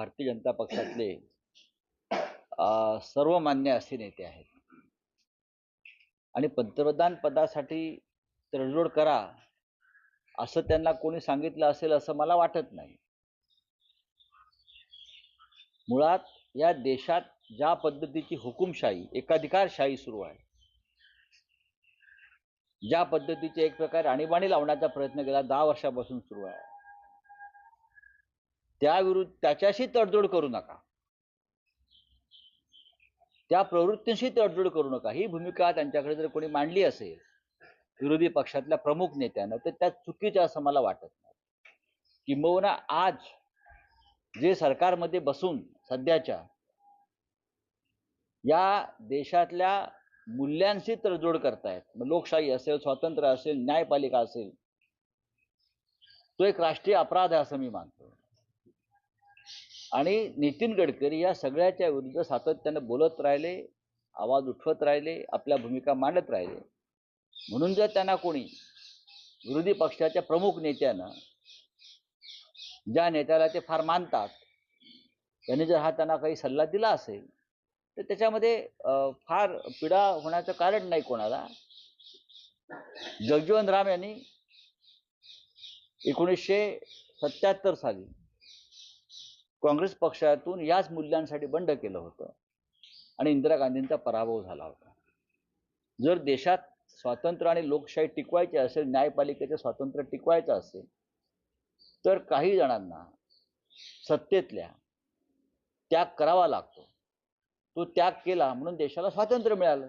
भारतीय जनता पक्षातले सर्व सर्वमान्य असे नेते आहेत. आणि पंतप्रधान पदासाठी तडजोड करा असं त्यांना कोणी सांगितलं असेल असं मला वाटत नाही. मुळात या देशात ज्या पद्धतीची हुकुमशाही एकाधिकारशाही सुरू आहे. ज्या पद्धतीचे एक प्रकारे आणीबाणी लावण्याचा प्रयत्न केला दहा वर्षापासून सुरू आहे. त्याविरुद्ध त्याच्याशी तडजोड करू नका. त्या प्रवृत्तीशी तडजोड करू नका. ही भूमिका त्यांच्याकडे जर कोणी मांडली असेल विरोधी पक्षातल्या प्रमुख नेत्यानं तर त्यात चुकीचं असं मला वाटत नाही. किंबहुना आज जे सरकारमध्ये बसून सध्याच्या या देशातल्या मूल्यांशी तडजोड करतायत मग लोकशाही असेल स्वातंत्र्य असेल न्यायपालिका असेल तो एक राष्ट्रीय अपराध आहे असं मी मानतो. आणि नितीन गडकरी या सगळ्याच्या विरुद्ध सातत्यानं बोलत राहिले आवाज उठवत राहिले आपल्या भूमिका मांडत राहिले. म्हणून जर त्यांना कोणी विरोधी पक्षाच्या प्रमुख नेत्यानं ज्या नेत्याला ते फार मानतात त्यांनी जर हा त्यांना काही सल्ला दिला असेल तर त्याच्यामध्ये फार पीडा होण्याचं कारण नाही कोणाला. जगजीवन राम यांनी एकोणीसशे सत्याहत्तर साली काँग्रेस पक्षातून याच मूल्यांसाठी बंड केलं होतं. आणि इंदिरा गांधींचा पराभव झाला होता. जर देशात स्वातंत्र्य आणि लोकशाही टिकवायची असेल न्यायपालिकेचं स्वातंत्र्य टिकवायचं असेल तर काही जणांना सत्तेतल्या त्याग करावा लागतो. तो त्याग केला म्हणून देशाला स्वातंत्र्य मिळालं.